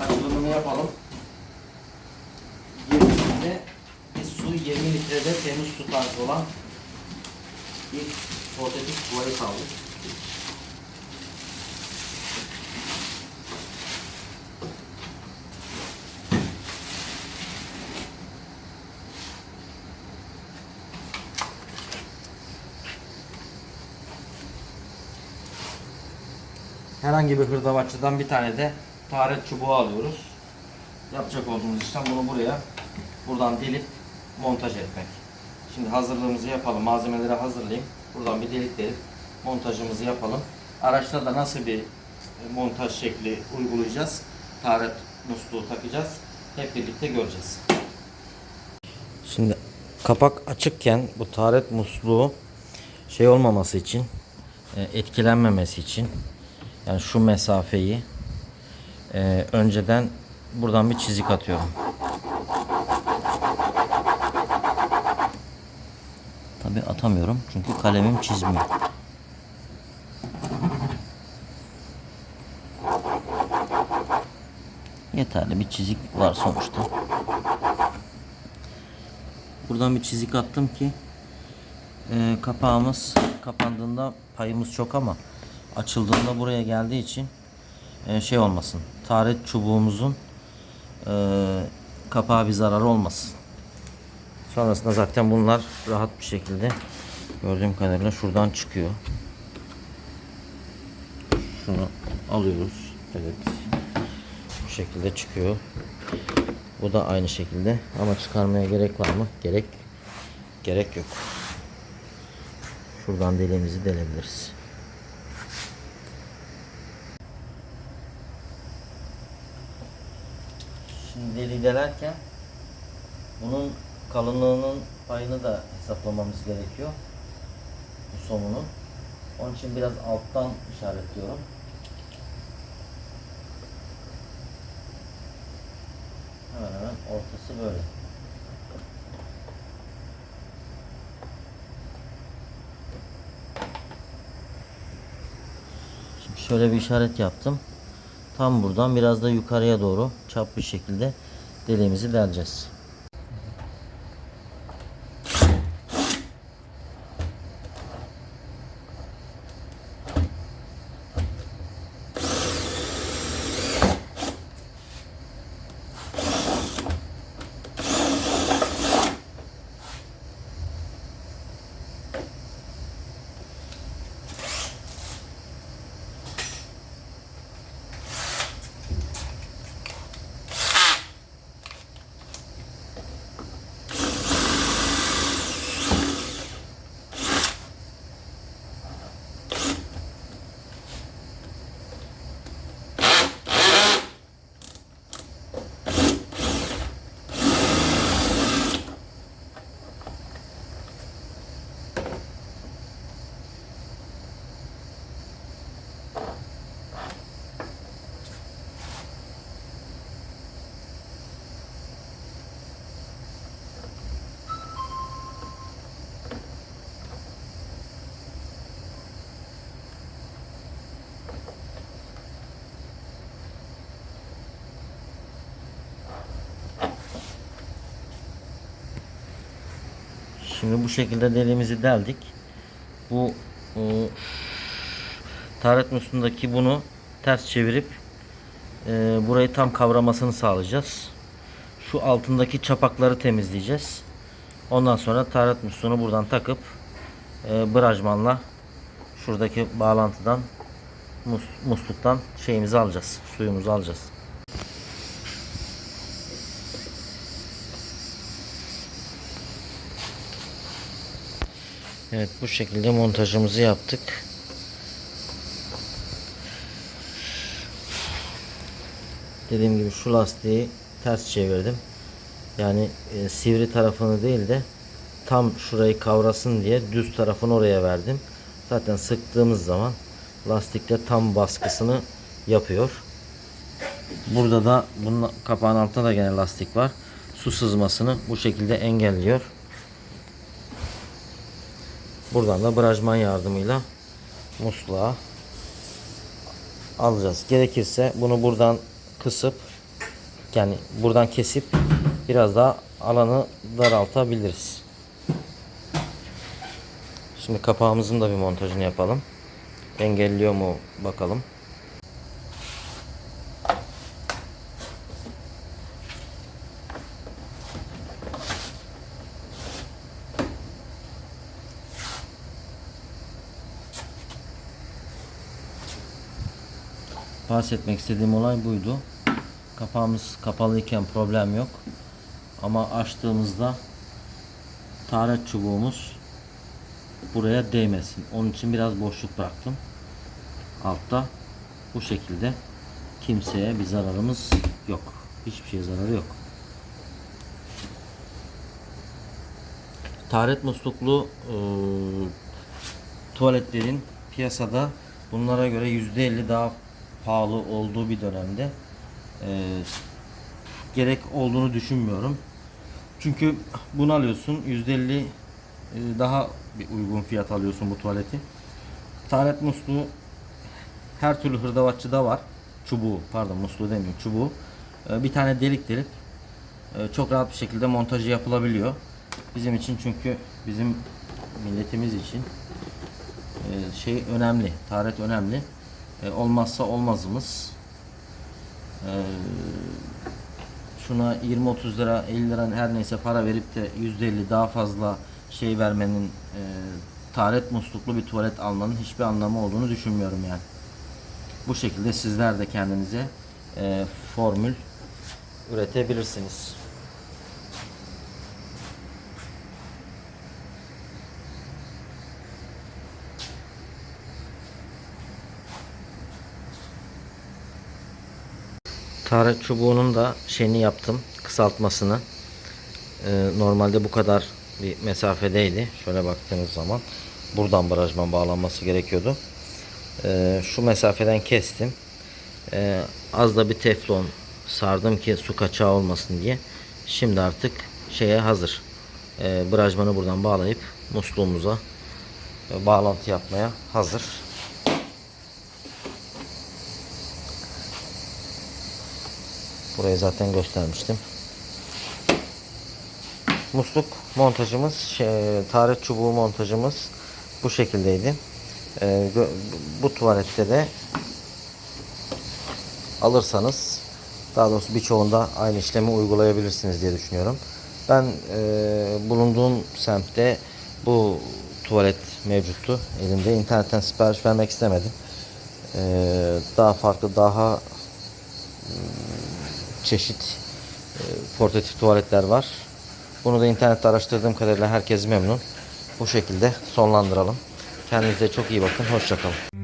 Açılımını yapalım. 20 litre bir su 20 litrede temiz su tarzı olan bir portatif tuvalet aldık. Herhangi bir hırdavatçıdan bir tane de taharet çubuğu alıyoruz. Yapacak olduğumuz işlem bunu buraya buradan delip montaj etmek. Şimdi hazırlığımızı yapalım. Malzemeleri hazırlayayım. Buradan bir delik delip montajımızı yapalım. Araçta da nasıl bir e, montaj şekli uygulayacağız? Taharet musluğu takacağız. Hep birlikte göreceğiz. Şimdi kapak açıkken bu taharet musluğu şey olmaması için e, etkilenmemesi için yani şu mesafeyi e, önceden buradan bir çizik atıyorum. Tabi atamıyorum çünkü kalemim çizmiyor. Yeterli bir çizik var sonuçta. Buradan bir çizik attım ki e, kapağımız kapandığında payımız çok ama açıldığında buraya geldiği için e, şey olmasın. Taharet çubuğumuzun e, kapağı bir zararı olmasın. Sonrasında zaten bunlar rahat bir şekilde gördüğüm kadarıyla şuradan çıkıyor. Şunu alıyoruz. Evet. Bu şekilde çıkıyor. Bu da aynı şekilde ama çıkarmaya gerek var mı? Gerek gerek yok. Şuradan deliğimizi delebiliriz. Şimdi deliği delerken bunun kalınlığının payını da hesaplamamız gerekiyor. Bu somunun. Onun için biraz alttan işaretliyorum. Hemen hemen ortası böyle. Şimdi şöyle bir işaret yaptım. Tam buradan biraz da yukarıya doğru çap bir şekilde deliğimizi deleceğiz. Şimdi bu şekilde deliğimizi deldik. Bu e, taharet musluğundaki bunu ters çevirip e, burayı tam kavramasını sağlayacağız. Şu altındaki çapakları temizleyeceğiz. Ondan sonra taharet musluğunu buradan takıp e, brajmanla şuradaki bağlantıdan mus, musluktan şeyimizi alacağız. Suyumuzu alacağız. Evet bu şekilde montajımızı yaptık. Dediğim gibi şu lastiği ters çevirdim. Yani e, sivri tarafını değil de tam şurayı kavrasın diye düz tarafını oraya verdim. Zaten sıktığımız zaman lastikte tam baskısını yapıyor. Burada da bunun kapağın altında da gene lastik var. Su sızmasını bu şekilde engelliyor. Buradan da brajman yardımıyla musluğa alacağız. Gerekirse bunu buradan kısıp yani buradan kesip biraz daha alanı daraltabiliriz. Şimdi kapağımızın da bir montajını yapalım. Engelliyor mu bakalım. Bahsetmek istediğim olay buydu. Kapağımız kapalıyken problem yok. Ama açtığımızda taharet çubuğumuz buraya değmesin. Onun için biraz boşluk bıraktım. Altta bu şekilde kimseye bir zararımız yok. Hiçbir şeye zararı yok. Taharet musluklu e, tuvaletlerin piyasada bunlara göre %50 daha pahalı olduğu bir dönemde e, gerek olduğunu düşünmüyorum. Çünkü bunu alıyorsun %50 e, daha bir uygun fiyat alıyorsun bu tuvaleti. Taharet musluğu her türlü hırdavatçıda var. Çubuğu pardon musluğu demiyorum çubuğu. E, bir tane delik delip e, çok rahat bir şekilde montajı yapılabiliyor. Bizim için çünkü bizim milletimiz için şey önemli. Taharet önemli. E, olmazsa olmazımız. E, şuna 20-30 lira 50 lira her neyse para verip de %50 daha fazla şey vermenin e, musluklu bir tuvalet almanın hiçbir anlamı olduğunu düşünmüyorum yani. Bu şekilde sizler de kendinize e, formül üretebilirsiniz. Taharet çubuğunun da şeyini yaptım. Kısaltmasını. Ee, normalde bu kadar bir mesafedeydi. Şöyle baktığınız zaman. Buradan barajman bağlanması gerekiyordu. Ee, şu mesafeden kestim. Ee, az da bir teflon sardım ki su kaçağı olmasın diye. Şimdi artık şeye hazır. Ee, brajmanı buradan bağlayıp musluğumuza e, bağlantı yapmaya hazır. Burayı zaten göstermiştim. Musluk montajımız, şey, taharet çubuğu montajımız bu şekildeydi. Gö- bu tuvalette de alırsanız daha doğrusu birçoğunda aynı işlemi uygulayabilirsiniz diye düşünüyorum. Ben e, bulunduğum semtte bu tuvalet mevcuttu elimde. İnternetten sipariş vermek istemedim. E, daha farklı, daha çeşit e, portatif tuvaletler var. Bunu da internette araştırdığım kadarıyla herkes memnun. Bu şekilde sonlandıralım. Kendinize çok iyi bakın. Hoşçakalın.